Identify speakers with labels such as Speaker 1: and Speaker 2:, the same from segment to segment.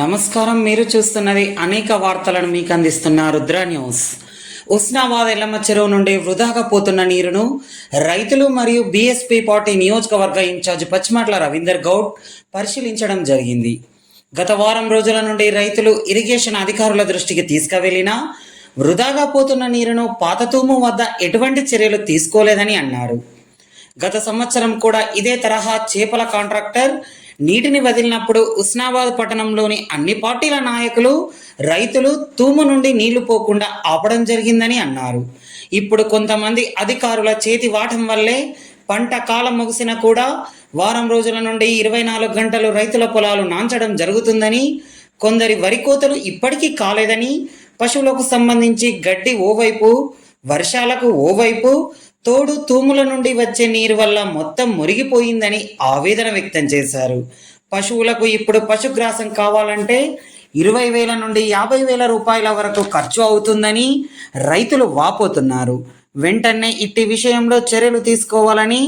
Speaker 1: నమస్కారం. మీరు చూస్తున్నది అనేక వార్తలను మీకు అందిస్తున్న రుద్ర న్యూస్. ఉస్నాబాద్ ఎల్లమ్మ చెరువు నుండి వృధాగా పోతున్న నీరును రైతులు మరియు బీఎస్పీ పార్టీ నియోజకవర్గ ఇన్ఛార్జ్ పచ్చిమాట్ల రవీందర్ గౌడ్ పరిశీలించడం జరిగింది. గత వారం రోజుల నుండి రైతులు ఇరిగేషన్ అధికారుల దృష్టికి తీసుకువెళ్ళినా వృధాగా పోతున్న నీరును పాతతూము వద్ద ఎటువంటి చర్యలు తీసుకోలేదని అన్నారు. గత సంవత్సరం కూడా ఇదే తరహా చేపల కాంట్రాక్టర్ నీటిని వదిలినప్పుడు ఉస్నాబాద్ పట్టణంలోని అన్ని పార్టీల నాయకులు రైతులు తూము నుండి నీళ్ళు పోకుండా ఆపడం జరిగిందని అన్నారు. ఇప్పుడు కొంతమంది అధికారుల చేతి వాటం వల్లే పంట కాలం ముగిసిన కూడా వారం రోజుల నుండి ఇరవై నాలుగు గంటలు రైతుల పొలాలు నాంచడం జరుగుతుందని కొందరి వరి కోతలు ఇప్పటికీ కాలేదని పశువులకు సంబంధించి గడ్డి ఓవైపు వర్షాలకు ఓవైపు తోడు తూముల నుండి వచ్చే నీరు వల్ల మొత్తం మురిగిపోయిందని ఆవేదన వ్యక్తం చేశారు. పశువులకు ఇప్పుడు పశుగ్రాసం కావాలంటే ఇరవై వేల నుండి యాభై వేల రూపాయల వరకు ఖర్చు అవుతుందని రైతులు వాపోతున్నారు. వెంటనే ఇట్టి విషయంలో చర్యలు తీసుకోవాలని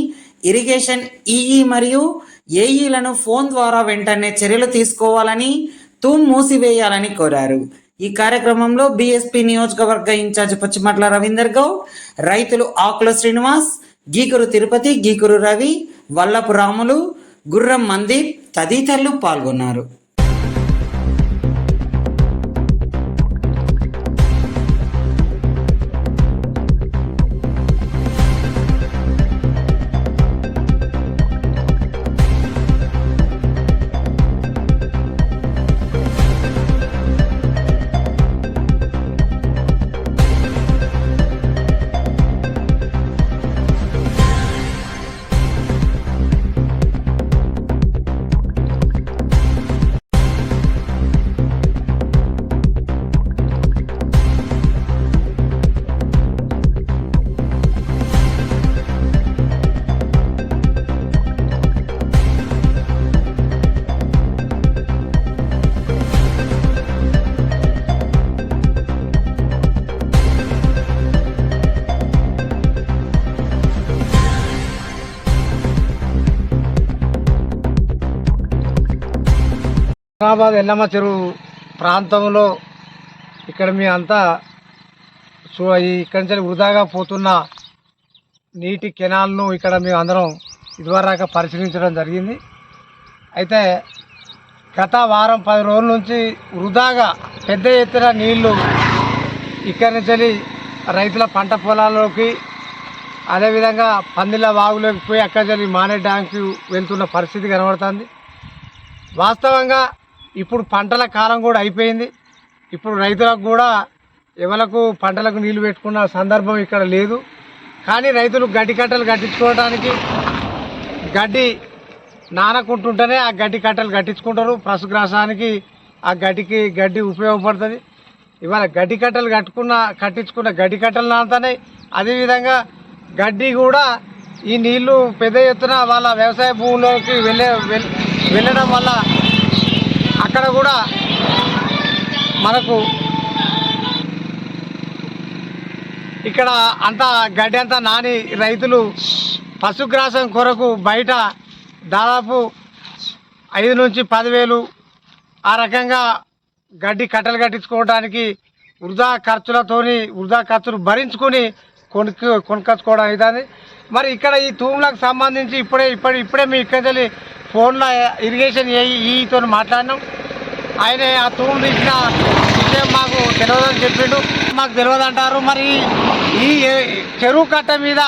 Speaker 1: ఇరిగేషన్ ఈఈ మరియు ఏఈలను ఫోన్ ద్వారా వెంటనే చర్యలు తీసుకోవాలని తూమ్ మూసివేయాలని కోరారు. ఈ కార్యక్రమంలో బీఎస్పీ నియోజకవర్గ ఇన్ఛార్జ్ పచ్చిమట్ల రవీందర్ గౌడ్ రైతులు ఆకుల శ్రీనివాస్ గీకురు తిరుపతి గీకురు రవి వల్లపు రాములు గుర్రం మందీప్ తదితరులు పాల్గొన్నారు.
Speaker 2: హైదరాబాద్ ఎల్లమ్మ చెరువు ప్రాంతంలో ఇక్కడ మీ అంతా చూ ఇక్కడి నుంచి వృధాగా పోతున్న నీటి కెనాల్ను ఇక్కడ మేము అందరం ఇదివరకు పరిశీలించడం జరిగింది. అయితే గత వారం పది రోజుల నుంచి వృధాగా పెద్ద ఎత్తున నీళ్ళు ఇక్కడి నుంచి రైతుల పంట పొలాల్లోకి అదేవిధంగా పందిళ్ళ వాగులోకి పోయి అక్కడి నుంచి మానే డ్యాంకి వెళ్తున్న పరిస్థితి కనబడుతుంది. వాస్తవంగా ఇప్పుడు పంటల కాలం కూడా అయిపోయింది. ఇప్పుడు రైతులకు కూడా ఎవలకు పంటలకు నీళ్ళు పెట్టుకున్న సందర్భం ఇక్కడ లేదు. కానీ రైతులు గడ్డి కట్టలు కట్టించుకోవడానికి గడ్డి నానకుంటుంటేనే ఆ గడ్డి కట్టలు కట్టించుకుంటారు. పశుగ్రాసానికి ఆ గడ్డికి గడ్డి ఉపయోగపడుతుంది. ఇవాళ గడ్డి కట్టలు కట్టుకున్న కట్టించుకున్న గడ్డి కట్టలు నానుతున్నాయి అదేవిధంగా గడ్డి కూడా ఈ నీళ్ళు పెద్ద ఎత్తున వాళ్ళ వ్యవసాయ భూముల్లోకి వెళ్ళే వెళ్ళడం వల్ల అక్కడ కూడా మనకు ఇక్కడ అంతా గడ్డి అంతా నాని రైతులు పశుగ్రాసం కొరకు బయట దాదాపు ఐదు నుంచి పదివేలు ఆ రకంగా గడ్డి కట్టలు కట్టించుకోవడానికి వృధా ఖర్చులతోని వృధా ఖర్చులు భరించుకొని కొనుక్కు కొనుక్కొచ్చుకోవడం అవుతుంది. మరి ఇక్కడ ఈ తూములకు సంబంధించి ఇప్పుడే ఇప్పుడే ఇప్పుడే మీ ఇక్కడి ఫోన్లో ఇరిగేషన్ ఈతో మాట్లాడినాం. ఆయన ఆ తూము తీసిన విషయం మాకు తెలియదని చెప్పిండు. మాకు తెలియదు అంటారు మరి ఈ చెరువు కట్ట మీద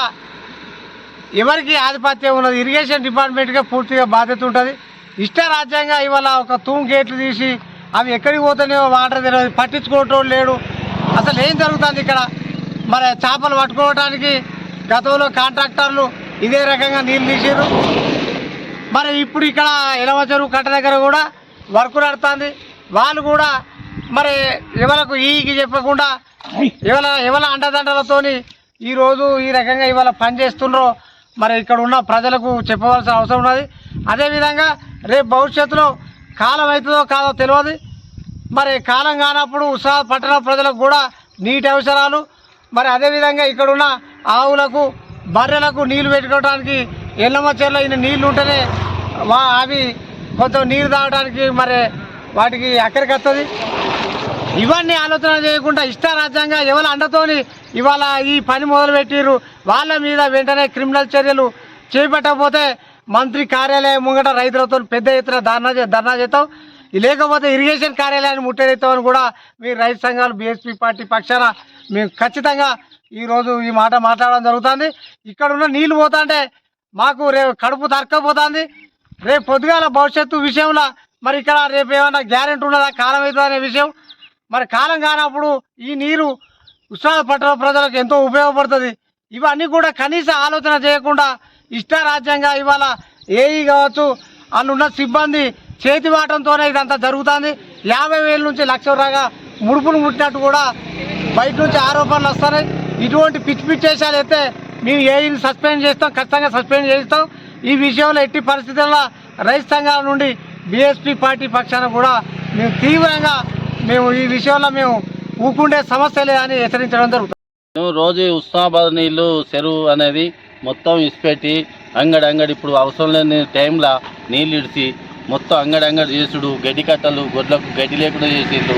Speaker 2: ఎవరికి ఆధిపత్యం ఉన్నది? ఇరిగేషన్ డిపార్ట్మెంట్గా పూర్తిగా బాధ్యత ఉంటుంది. ఇష్టరాజ్యంగా ఇవాళ ఒక తూము గేట్లు తీసి అవి ఎక్కడికి పోతున్నాయో వాటర్ తెలియదు పట్టించుకోవటం లేడు. అసలు ఏం జరుగుతుంది ఇక్కడ? మరి చేపలు పట్టుకోవడానికి గతంలో కాంట్రాక్టర్లు ఇదే రకంగా నీళ్ళు తీసారు మరి ఇప్పుడు ఇక్కడ ఎలవ చెరువు కట్ట దగ్గర కూడా వర్క్ నడుతుంది. వాళ్ళు కూడా మరి ఎవరికి ఈకి చెప్పకుండా ఎవల ఎవల అండదండలతోని ఈరోజు ఈ రకంగా ఇవాళ పని చేస్తుండ్రో మరి ఇక్కడ ఉన్న ప్రజలకు చెప్పవలసిన అవసరం ఉన్నది. అదేవిధంగా రేపు భవిష్యత్తులో కాలం అవుతుందో కాదో తెలియదు. మరి కాలం కానప్పుడు ఉత్సాహ పట్టణ ప్రజలకు కూడా నీటి అవసరాలు. మరి అదేవిధంగా ఇక్కడున్న ఆవులకు బర్రెలకు నీళ్ళు పెట్టుకోవడానికి ఎల్లమ్మ చెర్ల ఇన్ని నీళ్ళు ఉంటేనే వా అవి కొంచెం నీరు తాగడానికి మరి వాటికి ఎక్కడికి వస్తుంది? ఇవన్నీ ఆలోచన చేయకుండా ఇష్టారాజ్యంగా ఎవరి అండతోని ఇవాళ ఈ పని మొదలుపెట్టిరు వాళ్ళ మీద వెంటనే క్రిమినల్ చర్యలు చేపట్టకపోతే మంత్రి కార్యాలయం ముంగట రైతులతో పెద్ద ఎత్తున ధర్నా ధర్నా చేస్తాం. లేకపోతే ఇరిగేషన్ కార్యాలయాన్ని ముట్టడిస్తామని కూడా మీ రైతు సంఘాలు బీఎస్పీ పార్టీ పక్షాన మేము ఖచ్చితంగా ఈరోజు ఈ మాట మాట్లాడడం జరుగుతుంది. ఇక్కడ ఉన్న నీళ్ళు పోతుంటే మాకు రేపు కడుపు తరక్కపోతుంది. రేపు పొద్దుగాల భవిష్యత్తు విషయంలో మరి ఇక్కడ రేపు ఏమైనా గ్యారెంటీ ఉన్నదా కాలం అవుతుందనే అనే విషయం. మరి కాలం కానప్పుడు ఈ నీరు ఉత్సాహ పట్టణ ప్రజలకు ఎంతో ఉపయోగపడుతుంది. ఇవన్నీ కూడా కనీస ఆలోచన చేయకుండా ఇష్టారాజ్యంగా ఇవాళ ఏఈ కావచ్చు వాళ్ళు సిబ్బంది చేతి వాటంతోనే ఇదంతా జరుగుతుంది. యాభై వేల నుంచి లక్ష రాగా ముడుపులు ముట్టినట్టు కూడా బయట నుంచి ఆరోపణలు వస్తున్నాయి. ఇటువంటి పిచ్చి పిచ్చి అయితే మేము ఏఈని సస్పెండ్ చేస్తాం ఖచ్చితంగా సస్పెండ్ చేస్తాం. ఈ విషయంలో ఎట్టి పరిస్థితుల్లో రైతు సంఘాల నుండి బీఎస్పీ పార్టీ పక్షాన కూడా మేము తీవ్రంగా మేము ఈ విషయంలో మేము ఊకుండే సమస్య లేదని హెచ్చరించడం జరుగుతుంది.
Speaker 3: మేము రోజు ఉస్మాబాద్ నీళ్ళు చెరువు అనేది మొత్తం ఇసిపెట్టి అంగడి అంగడి ఇప్పుడు అవసరం లేని టైంలో నీళ్ళు ఇడిచి మొత్తం అంగడి అంగడి చేసుడు గడ్డి కట్టలు గొడ్లకు గడ్డి లేకుండా చేసిండు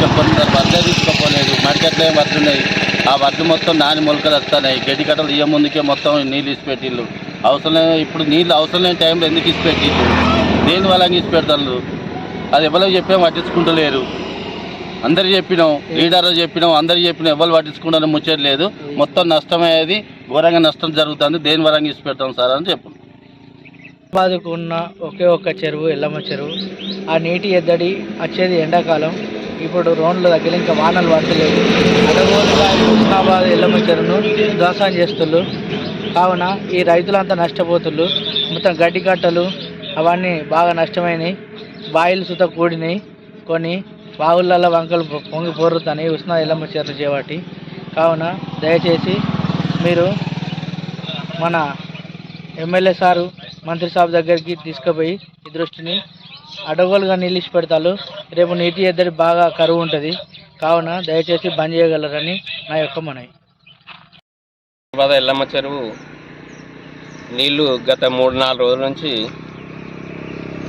Speaker 3: ఇంకా కొందరు వడ్లే తీసుకోపోలేదు. ఏం వడ్లు ఉన్నాయి? ఆ వడ్లు మొత్తం నాని మొలకలు వస్తున్నాయి. గడ్డి కట్టలు ఇయ్య ముందుకే మొత్తం నీళ్ళు ఇసిపెట్టిళ్ళు అవసరం ఇప్పుడు నీళ్ళు అవసరం లేని టైంలో ఎందుకు ఇసిపెట్టిళ్ళు దేని వల్ల ఇసిపెడతారు అది ఎవరో చెప్పాం పట్టించుకుంటలేరు అందరు చెప్పినాం లీడర్లు చెప్పినాం అందరు చెప్పినాం ఎవరు పట్టించుకుంటారని ముచ్చట్లేదు మొత్తం నష్టమయ్యేది ఘోరంగా నష్టం జరుగుతుంది. దేని వరంగా ఇసి పెడతాం సార్ అని చెప్పు
Speaker 4: బాదుకు ఉన్న ఒకే ఒక్క చెరువు ఎల్లమ్మ చెరువు. ఆ నీటి ఎద్దడి వచ్చేది ఎండాకాలం. ఇప్పుడు రోడ్ల దగ్గర ఇంకా వానలు పడతలేవు. అడగోలుగా హుస్నాబాద్ ఎల్లమ్మ చెరువును దోసం చేస్తుళ్ళు. కావున ఈ రైతులంతా నష్టపోతుళ్ళు. మొత్తం గడ్డి కట్టలు అవన్నీ బాగా నష్టమైనవి బాయిలు సుత కూడినాయి. కొన్ని బావులలో వంకలు పొంగి పోరుతాయి ఉష్ణ ఎల్లమ్మ చెరువు చేపట్టి కావున దయచేసి మీరు మన ఎమ్మెల్యే సారు మంత్రి సాబ్ దగ్గరికి తీసుకుపోయి ఈ దృష్టిని అడగోలుగా నిలిచి పెడతారు. రేపు నీటి ఎద్దడి బాగా కరువు ఉంటుంది. కావున దయచేసి బంద్ చేయగలరని నా యొక్క మనవి.
Speaker 5: బాధ ఎల్లమ్మ చెరువు నీళ్ళు గత మూడు నాలుగు రోజుల నుంచి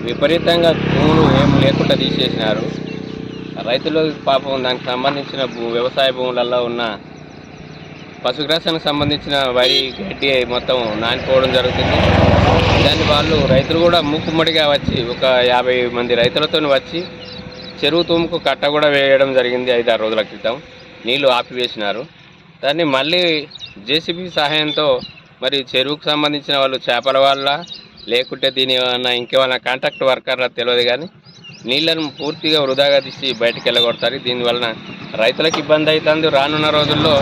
Speaker 5: విపరీతంగా భూములు ఏం లేకుండా తీసేసినారు. రైతులు పాపం దానికి సంబంధించిన భూ వ్యవసాయ భూములలో ఉన్న పశుగ్రాసానికి సంబంధించిన వరి గడ్డి మొత్తం నానిపోవడం జరుగుతుంది. దాన్ని వాళ్ళు రైతులు కూడా మూకుమ్మడిగా వచ్చి ఒక యాభై మంది రైతులతో వచ్చి చెరువు తుమ్ముకు కట్ట కూడా వేయడం జరిగింది ఐదు ఆరు రోజుల క్రితం. నీళ్ళు ఆపివేసినారు. దాన్ని మళ్ళీ జేసీబీ సహాయంతో మరి చెరువుకు సంబంధించిన వాళ్ళు చేపల వాళ్ళ లేకుంటే దీని ఏమైనా ఇంకేమైనా కాంట్రాక్ట్ వర్కర్లా తెలియదు కానీ నీళ్ళను పూర్తిగా వృధాగా తీసి బయటకు వెళ్ళగొడతారు. దీనివలన రైతులకు ఇబ్బంది అవుతుంది రానున్న రోజుల్లో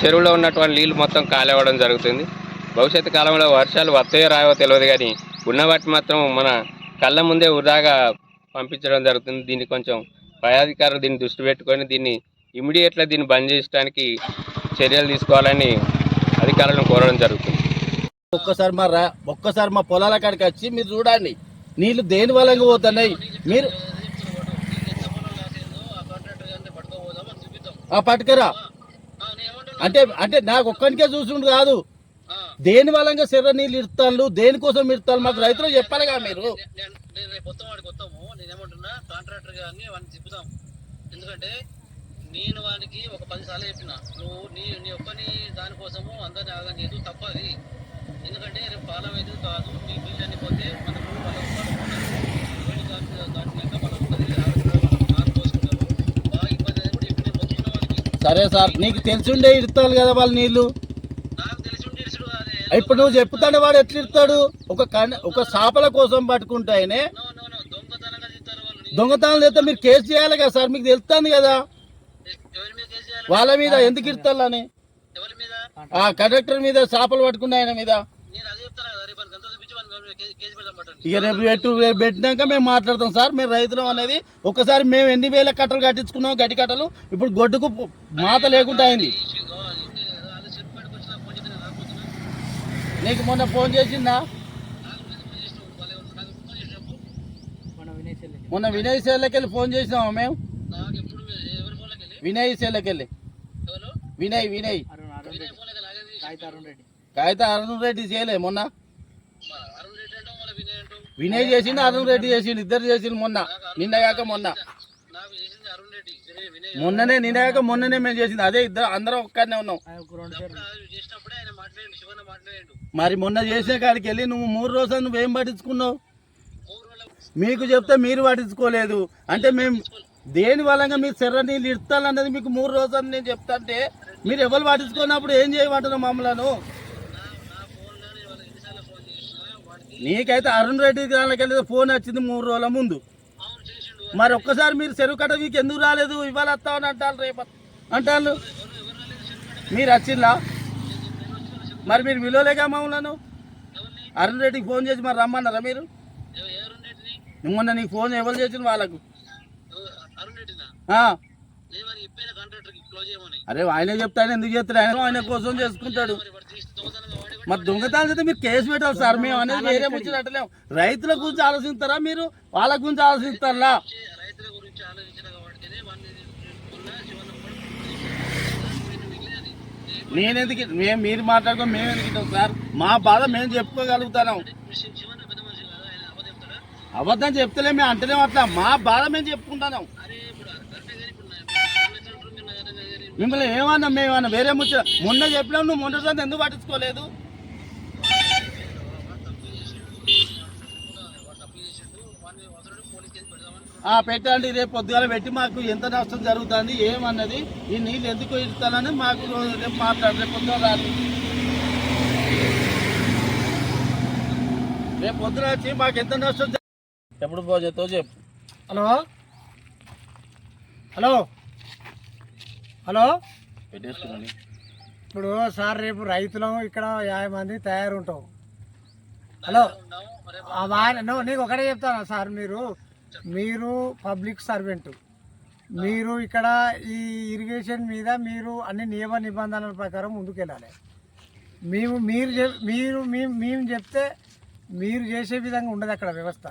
Speaker 5: చెరువులో ఉన్నటువంటి నీళ్ళు మొత్తం కాలేవడం జరుగుతుంది. భవిష్యత్తు కాలంలో వర్షాలు వస్తాయో రావో తెలియదు కానీ ఉన్న వాటి మాత్రం మన కళ్ళ ముందే వృధాగా పంపించడం జరుగుతుంది. దీన్ని కొంచెం పై అధికారులు దీన్ని దృష్టి పెట్టుకొని దీన్ని ఇమీడియట్గా దీన్ని బంద్ చేయడానికి చర్యలు తీసుకోవాలని అధికారులను కోరడం జరుగుతుంది.
Speaker 3: ఒక్కసారి మా రా ఒక్కసారి మా పొలాల కాడికి వచ్చి మీరు చూడండి. నీళ్ళు దేని వలంగా పోతున్నాయి? మీరు ఆ పట్టుకరా. అంటే అంటే నాకు ఒక్కనికే చూసుకుంటు కాదు. దేని వలంగా శరీర నీళ్ళు ఇడతాను దేనికోసం ఇడతాను మాకు రైతులు చెప్పాలిగా మీరు.
Speaker 4: రేపు వాడికి కాంట్రాక్టర్ గారిని వాడిని చెప్తాం ఎందుకంటే నేను వానికి ఒక పది సార్లు చెప్పిన. నువ్వు నీ నీ ఒక్కని దానికోసము అందరిని ఆగనీదు తప్పది. ఎందుకంటే రేపు అయితే కాదు నీ నీళ్ళని పోతే మనకు
Speaker 3: సరే సార్ నీకు తెలిసిండే ఇడతాను కదా వాళ్ళ
Speaker 4: అదే
Speaker 3: ఇప్పుడు నువ్వు చెప్తానే వాడు ఎట్లా ఇడతాడు ఒక ఒక చేపల కోసం పట్టుకుంటాయనే
Speaker 4: నో నో నో దొంగతనంగా తీస్తారు వాళ్ళు
Speaker 3: దొంగతనాలు చేస్తే మీరు కేసు చేయాలి కదా సార్ మీకు తెలుస్తుంది కదా? వాళ్ళ మీద ఎందుకు
Speaker 4: ఎవరి మీద
Speaker 3: ఆ కండక్టర్ మీద చేపలు పట్టుకున్న ఆయన మీద. ఇక రేపు పెట్టు రేపు పెట్టినాక మేము మాట్లాడతాం సార్ మేము రైతులం అనేది ఒకసారి మేము ఎన్ని వేల కట్టలు కట్టించుకున్నాం గడ్డి కట్టలు? ఇప్పుడు గొడ్డుకు మాత లేకుండా అయింది. నీకు మొన్న ఫోన్ చేసిందా? మొన్న వినయ్ సేలకి వెళ్ళి ఫోన్ చేసినామా మేము? వినయ్
Speaker 4: ఎవరు?
Speaker 3: వినయ్ వినయ్.
Speaker 4: అరుణ్ రెడ్డి కాగిత అరుణ్ రెడ్డి
Speaker 3: కాగిత అరుణ్ రెడ్డి చేయలే మొన్న.
Speaker 4: వినయ్
Speaker 3: చేసిండు అరుణ్ రెడ్డి చేసిండు ఇద్దరు చేసిండు మొన్న. నిన్న కాక మొన్న. మొన్ననే నిన్న కాక మొన్ననే మేము చేసింది. అదే ఇద్దరు అందరం ఒక్కనే ఉన్నాం. మరి మొన్న చేసిన కాడికి వెళ్ళి నువ్వు మూడు రోజులు నువ్వేం పట్టించుకున్నావు? మీకు చెప్తే మీరు పట్టించుకోలేదు. అంటే మేము దేని వల్ల మీరు చెర్ర నీళ్ళు ఇస్తానన్నది మీకు మూడు రోజులు నేను చెప్తాంటే మీరు ఎవరు పట్టించుకున్నప్పుడు ఏం చేయమంటున్నావు మమ్మలను? నీకైతే అరుణ్ రెడ్డి గారికి వెళ్ళి ఫోన్ వచ్చింది మూడు రోజుల ముందు. మరి ఒక్కసారి మీరు చెరువు కట్ట మీకు ఎందుకు రాలేదు? ఇవాళ వస్తామని అంటారు రేపు. అంటారు? మీరు వచ్చిందా మరి మీరు విలువలేగా మమ్మలను? అరుణ్ రెడ్డికి ఫోన్ చేసి మరి రమ్మన్నారా మీరు? మొన్న నీకు ఫోన్ ఎవరు చేసిన వాళ్ళకు? అరే ఆయనే చెప్తాను ఎందుకు చెప్తాడు ఆయన ఆయన కోసం చేసుకుంటాడు. మరి దొంగతనం చేస్తే మీరు కేసు పెట్టాలి సార్. మేము అనేది వేరే ముచ్చినట్టలేము రైతుల గురించి ఆలోచిస్తారా మీరు? వాళ్ళ గురించి ఆలోచిస్తారా? నేనెందుకు మేము మీరు మాట్లాడుకో మేము ఎందుకు సార్? మా బాధ మేము చెప్పుకోగలుగుతాం అబద్ధం చెప్తలే మేము అంటేనే అట్లా. మా బాధ మేము చెప్పుకుంటాం మిమ్మల్ని ఏమన్నా మేమన్నా వేరే ముచ్చ మొన్న చెప్పినాం నువ్వు మొన్న సంది ఎందుకు పట్టించుకోలేదు? ఆ, పెట్టండి రేపు పొద్దుగాల పెట్టి మాకు ఎంత నష్టం జరుగుతుంది ఏమన్నది ఈ నీళ్ళు ఎందుకు ఇస్తానని మాకు రేపు మాట్లాడు రేపు పొద్దున రాదు. రేపు పొద్దున వచ్చి మాకు ఎంత నష్టం ఎప్పుడు పోజేతో చెప్పు.
Speaker 2: హలో? హలో? హలో? ఇప్పుడు సార్ రేపు రైతులం ఇక్కడ యాభై మంది తయారుంటాం. హలో? నో, నీకు ఒకటే చెప్తాను సార్ మీరు? మీరు పబ్లిక్ సర్వెంట్. మీరు ఇక్కడ ఈ ఇరిగేషన్ మీద మీరు అన్ని నియమ నిబంధనల ప్రకారం ముందుకెళ్ళాలి. మేము మీరు మీరు మేము చెప్తే మీరు చేసే విధంగా ఉండదు అక్కడ వ్యవస్థ.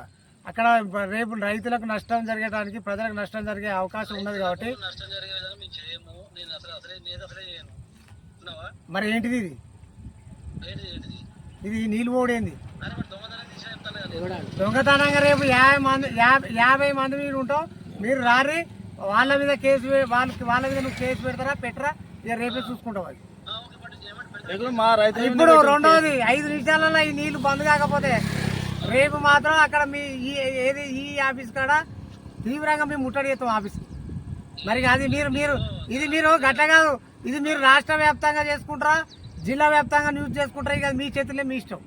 Speaker 2: అక్కడ రేపు రైతులకు నష్టం జరగడానికి ప్రజలకు నష్టం జరిగే అవకాశం ఉన్నది కాబట్టి. మరి ఏంటిది ఇది? ఇది నీళ్ళు పోడేంది? దొంగతనంగా రేపు యాభై మంది యాభై యాభై మంది మీరు ఉంటాం మీరు రారి వాళ్ళ మీద కేసు పె- వాళ్ళకి వాళ్ళ మీద నువ్వు కేసు పెడతారా పెట్టరా? ఇక రేపే చూసుకుంటావు అది.
Speaker 3: ఇప్పుడు మా రైతు
Speaker 2: ఇప్పుడు రెండవది ఐదు నిమిషాలలో ఈ నీళ్ళు బంద్ కాకపోతే రేపు మాత్రం అక్కడ మీ ఈ ఏది ఈ ఆఫీస్ కాడ తీవ్రంగా మేము ముట్టడి చేస్తాం ఆఫీస్ మరి అది మీరు మీరు ఇది మీరు గట్ల కాదు. ఇది మీరు రాష్ట్ర వ్యాప్తంగా చేసుకుంటారా? జిల్లా వ్యాప్తంగా న్యూస్ చేసుకుంటారా? ఇక మీ చేతుల్లో మీ ఇష్టం.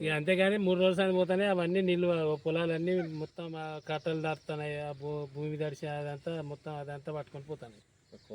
Speaker 6: ఇక అంతేగాని మూడు రోజులు సార్ పోతానే అవన్నీ నీళ్ళు పొలాలన్నీ మొత్తం కట్టలు దాటుతున్నాయి భూమి దడిచి అదంతా మొత్తం అదంతా పట్టుకొని పోతాయి